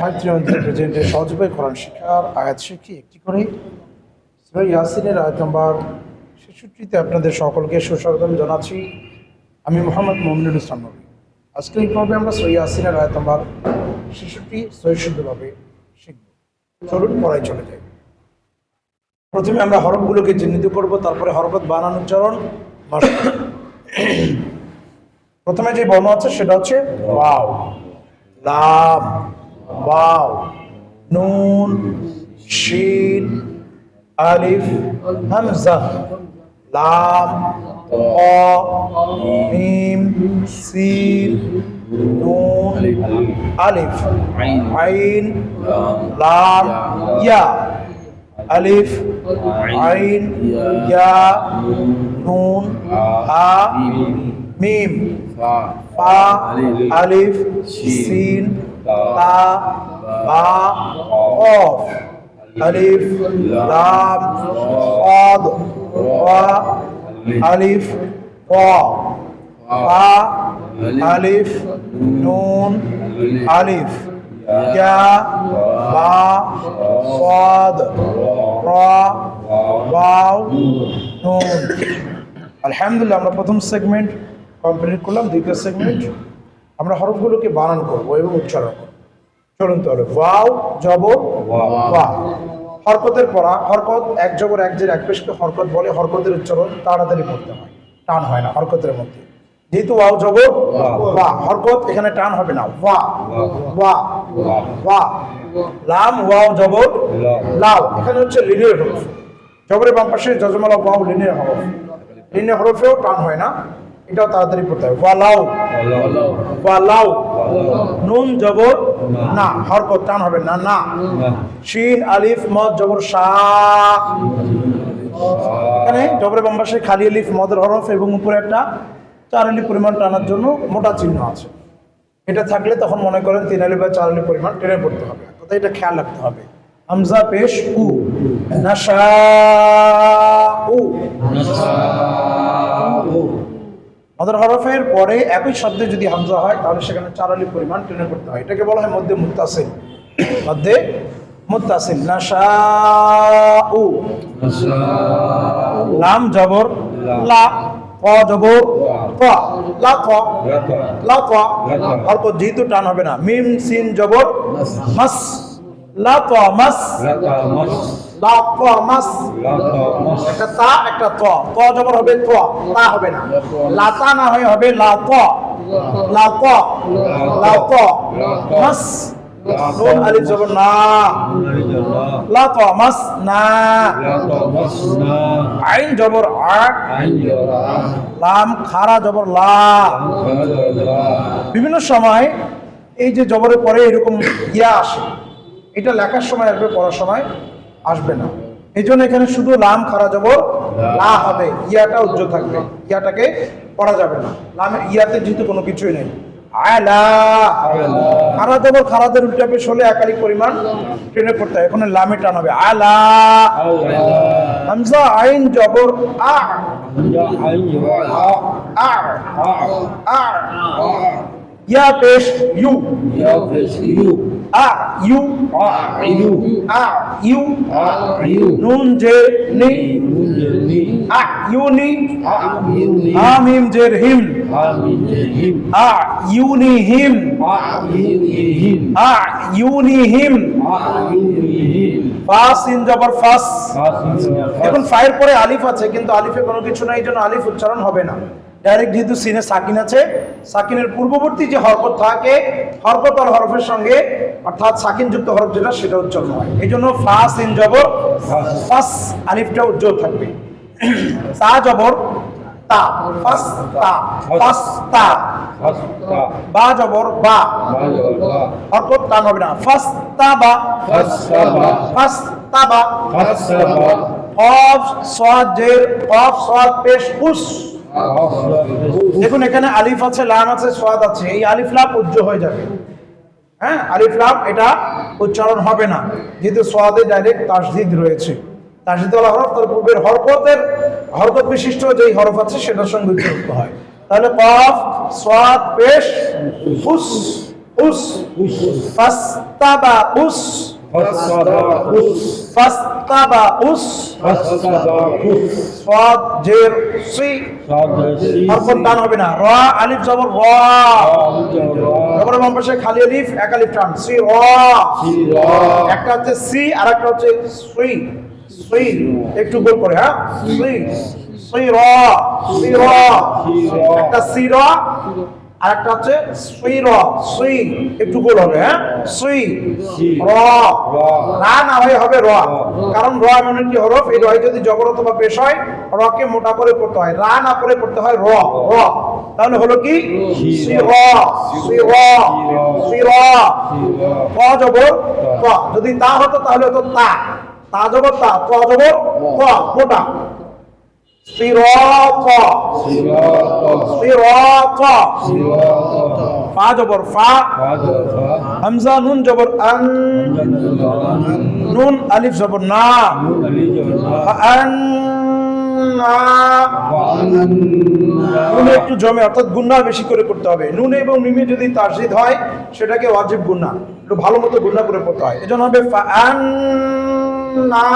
Five three one three প্রেজেন্টের সহযোগী কোরআন আয়াত শিখি একটি করে। ইয়াসিনের আয়াত নম্বর আপনাদের সকলকে সুস্বাগতম জানাচ্ছি। আমি মোহাম্মদ মোমিনুল ইসলাম নবী। আজকে এই পর্বে আমরা সুরা ইয়াসিনের আয়াত নম্বর ছেষট্টি সহিশুদ্ধভাবে শিখব। চলুন, পড়ায় চলে যাই। প্রথমে আমরা হরফগুলোকে চিহ্নিত করব, তারপরে হরকত বানান উচ্চারণ প্রথমে যে বর্ণ আছে সেটা হচ্ছে ওয়াও লাম ওয়াও নুন, শিন, আলিফ, হামজা। লাম মিম, সিন, নুন, আলিফ। আইন, লাম, ইয়া। আলিফ, আইন, ইয়া, নুন, হা মিম ফা আলিফ সিন তা বা কফ আলিফ লাম صاد রা আলিফ রা ফা আলিফ নুন আলিফ ইয়া বা صاد রা ওয়াও নুন আলহামদুলিল্লাহ আমরা প্রথম সেগমেন্ট কমপ্লিট করলাম দ্বিতীয় সেগমেন্ট আমরা হরফগুলোকে বানান করব এবং উচ্চারণ করব। চলুন তাহলে ওয়াও জবর ওয়া। হরকতের পড়া হরকত এক জবর এক জের এক পেশকে হরকত বলে হরকতের উচ্চারণ তাড়াতাড়ি করতে হয়। টান হয় না হরকতের মধ্যে। যেহেতু ওয়াও জবর ওয়া। হরকত এখানে টান হবে না ওয়া। ওয়া। ওয়া। লাম ওয়াও জবর লাও। এখানে হচ্ছে লিনের হরফ। জবরের বাম পাশে যজমালা ওয়াও লিনের হরফ। লিনের হরফেও টান হয় না। এটাও তাড়াতাড়ি পড়তে হয় ওয়ালাও ওয়ালাও নুন জবর? না হরকত টান হবে না না। শিন আলিফ মদ জবর শাহ এখানে জবরের বাম পাশে খালি আলিফ মদের হরফ এবং উপরে একটা চার আলিফ পরিমাণ টানার জন্য মোটা চিহ্ন আছে। এটা থাকলে তখন মনে করেন তিন আলিফ বা চার আলিফ পরিমাণ টেনে পড়তে হবে। অর্থাৎ এটা খেয়াল রাখতে হবে। হামজা পেশ উ। নাশা উ। মদের হরফের পরে একই শব্দে যদি হামজা হয় তাহলে সেখানে চার আলিফ পরিমাণ টেনে করতে হয়। এটাকে বলা হয় মধ্যে মুত্তাসিল। মধ্যে মুত্তাসিল। নাশা উ লাম জবর। লা। ক জবর। ক। লা ক। লা ক। অল্প যেহেতু টান হবে না। মিম সিন জবর। মাস। একটা তা একটা ত। ত জবর হবে ত তা হবে না। লাতা না হয়ে হবে মাস। নুন আলিফ জবর না। আইন জবর আ। লাম খারা জবর লা। বিভিন্ন সময় এই যে জবরের পরে এরকম ইয়া আসে। এটা লেখার সময় আসবে পড়ার সময় আসবে না। এই জন্য এখানে শুধু লাম খারা জবর লা। হবে। ইয়াটা উজ্জ্বল থাকবে। ইয়াটাকে পড়া যাবে না। লামের ইয়াতে যেহেতু কোনো কিছুই নেই। আলা। খারা জবর খারাদের উল্টা পেশ হলে একাধিক পরিমাণ ট্রেনে পড়তে হয়। এখানে লামে টান হবে। আলা। হামজা আইন জবর আ। আ। আ। ইয়া পেশ ইউ আ ইউ আ ইউ নুন জে নি আ ইউনি হা মিম জের হিম আ ইউনি হিম আ ইউনি হিম ফাস ইন জবর ফাস এখন ফায়ের পরে আলিফ আছে কিন্তু আলিফে কোনো কিছু নাই এই জন্য আলিফ উচ্চারণ হবে না। ডাইরেক্ট যেহেতু সিনে সাকিন আছে সাকিনের পূর্ববর্তী যে হরকত থাকে হরকত আর হরফের সঙ্গে অর্থাৎ সাকিন যুক্ত হরফ যেটা সেটা উজ্জ্বল হয়। এই জন্য ফাস ইন জবর ফাস আলিফটা উজ্জ্বল থাকবে। তা জবর তা ফাস তা ফাস তা। বা জবর বা। হরকত টান হবে না। ফাস তা বা। ফাস বা। কফ সাদ জের কফ সাদ পেশ উস দেখুন এখানে আলিফ আছে লাম আছে সোয়াদ আছে। এই আলিফ লাম উজ্জ হয়ে যাবে। হ্যাঁ আলিফ লাম এটা উচ্চারণ হবে না। যেহেতু সোয়াদে ডাইরেক্ট তাসদিদ রয়েছে। তাসদিদ হরফ তার পূর্বের হরকতের হরকত বিশিষ্ট যেই হরফ আছে সেটার সঙ্গে উচ্চারিত হয়। তাহলে কফ সাদ পেশ উস উস ফাস্তাবা উস ফাস্তাবা উস সাদ জের সি হরফ টান হবে না। র আলিফ জবর র। তারপরে বামপাশে খালি আলিফ এক আলিফ টান। সি র। একটা হচ্ছে সি আর একটা হচ্ছে সুই সুই একটু গোল করে হ্যাঁ? সুই একটা আর একটা হচ্ছে সুই র সুই একটু গোল হবে হ্যাঁ? সুই র। রা। না হয়ে হবে র। কারণ র এমন একটি হরফ এই রয় যদি অথবা পেশ হয় মোটা করে পড়তে হয়। রা না করে পড়তে হয় র র। তাহলে হলো কি? জবর? যদি তা হতো তাহলে হতো তা। তা জবর তা ক জবর? ক মোটা। সিরাত। ফা জবর ফা। হামজা নুন জবর আন। নুন আলিফ জবর না। আন নুনে একটু জমে, অর্থাৎ গুন্না বেশি করে করতে হবে। নুনে এবং মিমে যদি তাসজিদ হয়, সেটাকে ওয়াজিব গুন্না একটু ভালো মতো গুন্না করে পড়তে হয়। এজন্য হবে ফাআন না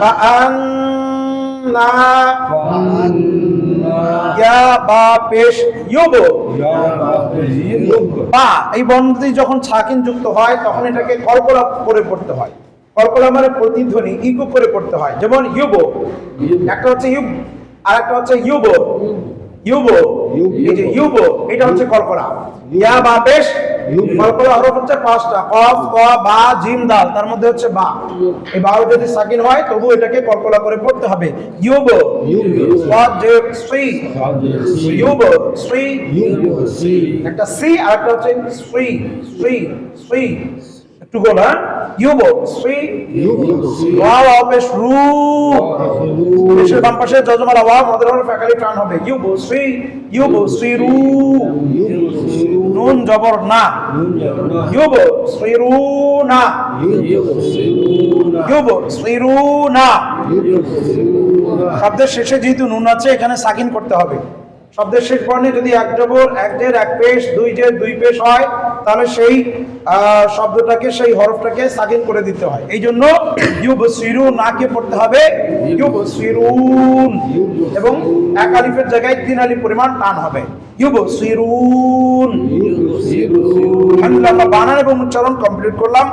ফাআন্না ইয়া বা পেশ ইউবো বা এই বন্ধটি যখন ছাকিন যুক্ত হয় তখন এটাকে কলকলা করে পড়তে হয়। কলকলা মানে প্রতিধ্বনি ইকো করে পড়তে হয়। যেমন ইউবো। একটা হচ্ছে ইউব আর একটা হচ্ছে ইউবো। ইউবো। এই যে ইউবো। এটা হচ্ছে কলকলা ইয়া বা পেশ কলকলা হরফ হচ্ছে পাঁচটা। কফ ক বা জিম দাল। তার মধ্যে হচ্ছে বা। এই বাও যদি সাকিন হয় তবু এটাকে কলকলা করে পড়তে হবে। ইউবো। শ্রী। ইউবো শ্রী। একটা সি আর একটা হচ্ছে শ্রী। শ্রী শ্রী। একটু গোল শ্রী। ওয়াও ওয়াও রু পেশের বাম পাশে যজমালা টান হবে ইউ বসি ইউ নুন জবর না ইউ না ইউ না শব্দের শেষে যেহেতু নুন আছে এখানে সাকিন করতে হবে। শব্দের শেষ বর্ণে যদি এক জবর এক জের এক পেশ, দুই জের দুই পেশ হয়, তাহলে সেই শব্দটাকে, সেই হরফটাকে সাকিন করে দিতে হয়। এই জন্য ইউব সিরু নাকে পড়তে হবে। ইউব সিরুন এবং এক আলিফের জায়গায় তিন আলিফ পরিমাণ টান হবে। ইউব সিরুন বানান এবং উচ্চারণ কমপ্লিট করলাম।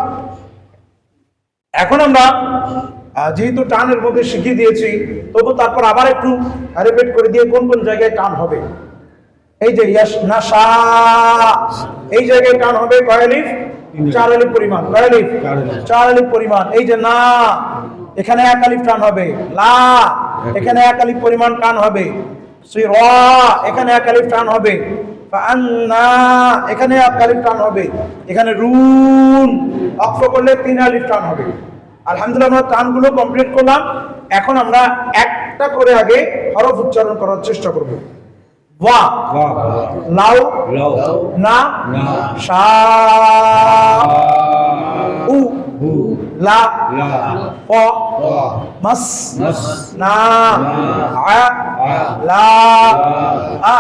এখন আমরা যেহেতু টানের মধ্যে শিখিয়ে দিয়েছি তবু তারপর আবার একটু রিপিট করে দিয়ে কোন কোন জায়গায় টান হবে। এই যে নাশা এই জায়গায় টান হবে কয় আলিফ? চার আলিফ পরিমাণ। কয় আলিফ? চার আলিফ। পরিমাণ। এই যে না এখানে এক আলিফ টান হবে। লা এখানে এক আলিফ পরিমাণ টান হবে। সেই র এখানে এক আলিফ টান হবে। এখানে এক আলিফ টান হবে। এখানে রুন অক্ষ করলে তিন আলিফ টান হবে। আলহামদুলিল্লাহ আমরা টানগুলো কমপ্লিট করলাম। এখন আমরা একটা করে আগে হরফ উচ্চারণ করার চেষ্টা করব। ওয়া। লাউ। না। সা। উ। লা ক মাস না আ লা আ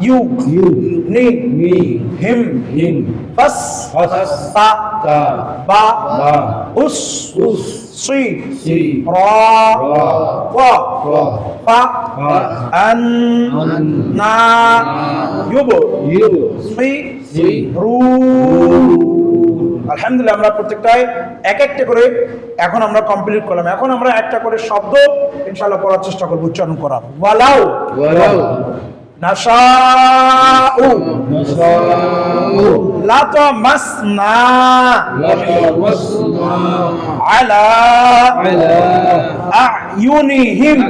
ইউ নি হিম ফাস তা বা উস সি র ক ফা আন না ইউব সি রু আলহামদুলিল্লাহ আমরা প্রত্যেকটাই এক একটা করে এখন আমরা কমপ্লিট করলাম। এখন আমরা একটা করে শব্দ ইনশাল্লাহ পড়ার চেষ্টা করব উচ্চারণ করার। ওয়ালাউ। নাশাউ। লা তামাসনা আলা। আ'য়ুনিহিম।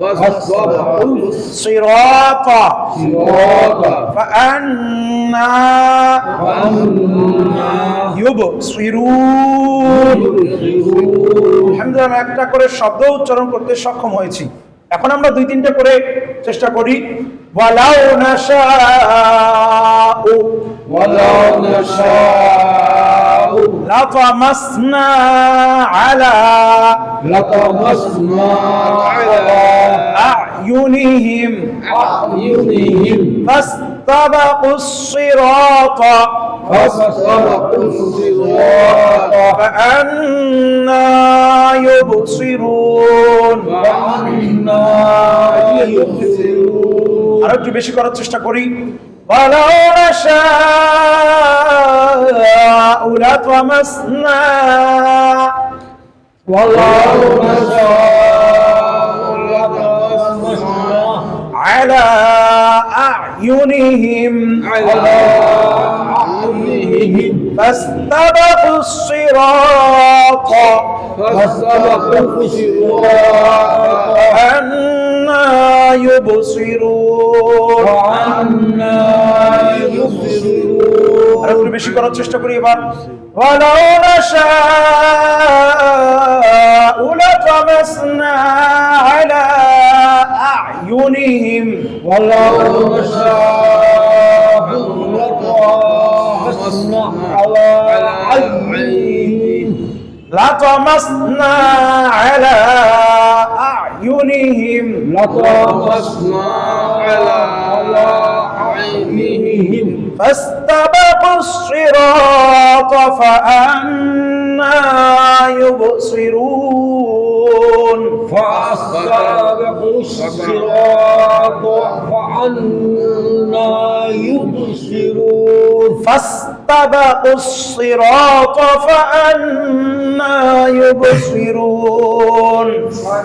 ফাস্তাবাউস সিরাতা فأنا يبصرون আলহামদুলিল্লাহ আমরা একটা করে শব্দ উচ্চারণ করতে সক্ষম হয়েছি এখন আমরা দুই তিনটা করে চেষ্টা করি ওয়ালাউ নাশাউ لطمسنا على لطمسنا على أعينهم أعينهم فاستبقوا الصراط فاستبقوا الصراط فأنا يبصرون فأنا يبصرون আরো একটু বেশি করার চেষ্টা করি ولو نشاء لطمسنا. والله نشاء على أعينهم. على أعينهم. فاستبقوا الصراط. فاستبقوا الصراط. يبصرون وعنا يبصرون আর একটু বেশি করার চেষ্টা করি এবার ولو نشاء لطمسنا على أعينهم ولو نشاء لطمسنا على عينهم لطمسنا على أعينهم. لطمسنا على عينهم فاستبقوا الصراط فأنا يبصرون. فاستبقوا الصراط فعنا يبصرون. فاستبقوا الصراط فأنا يبصرون.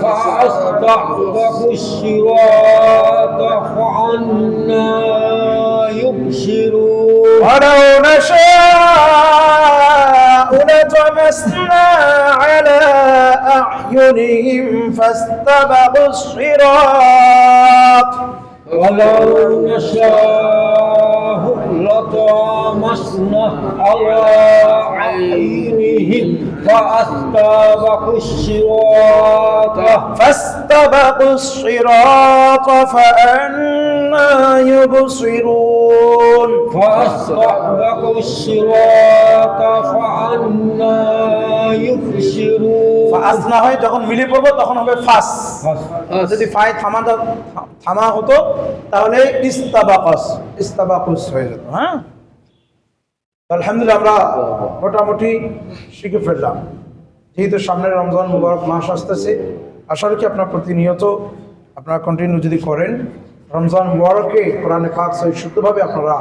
فاستبقوا الصراط فعنا يبصرون. ولو نشاء لطمسنا على أعينهم فاستبقوا الصراط. ولو نشاء لطمسنا على عينهم فاستبقوا الصراط. فاستبقوا الصراط فأنا يبصرون فاستبقوا الصراط فعنا يبصرون ফাস না হয় যখন মিলে পড়বো তখন হবে ফাস যদি ফাই থামা দা- থামা হতো তাহলে ইস্তাবাকাস ইস্তাবাকুস হয়ে যেত হ্যাঁ তো আলহামদুলিল্লাহ আমরা মোটামুটি শিখে ফেললাম যেহেতু সামনে রমজান মুবারক মাস আসতেছে আশা রাখি আপনার প্রতিনিয়ত আপনারা কন্টিনিউ যদি করেন রমজান মুবারকে কোরআনে পাক সহি শুদ্ধভাবে আপনারা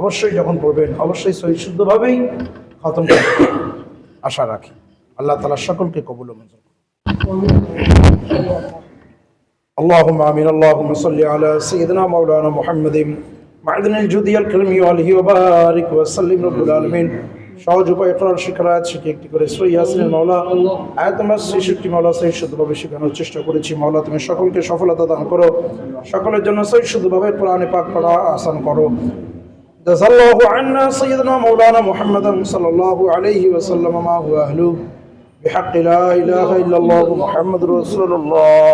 অবশ্যই যখন পড়বেন অবশ্যই সহি শুদ্ধভাবেই খতম করবেন আশা রাখি আল্লাহ তালা সকলকে কবুল ও মঞ্জুর করুন। اللهم آمين اللهم صل على سيدنا مولانا محمد معدن الجودي الكريم وآله وبارك وسلم رب العالمين সহজ উপায় কোরআন শিক্ষার আয়াত শিখে একটি করে সই ইয়াসিনের মাওলা আয়াত আমার ছেষট্টি মাওলা সহি শুদ্ধভাবে শেখানোর চেষ্টা করেছি মাওলা তুমি সকলকে সফলতা দান করো সকলের জন্য সহি শুদ্ধভাবে কোরআনে পাক পড়া আসান করো جزا الله عنا سيدنا مولانا محمد صلى الله عليه وسلم ما هو أهله بحق لا إله إلا الله محمد رسول الله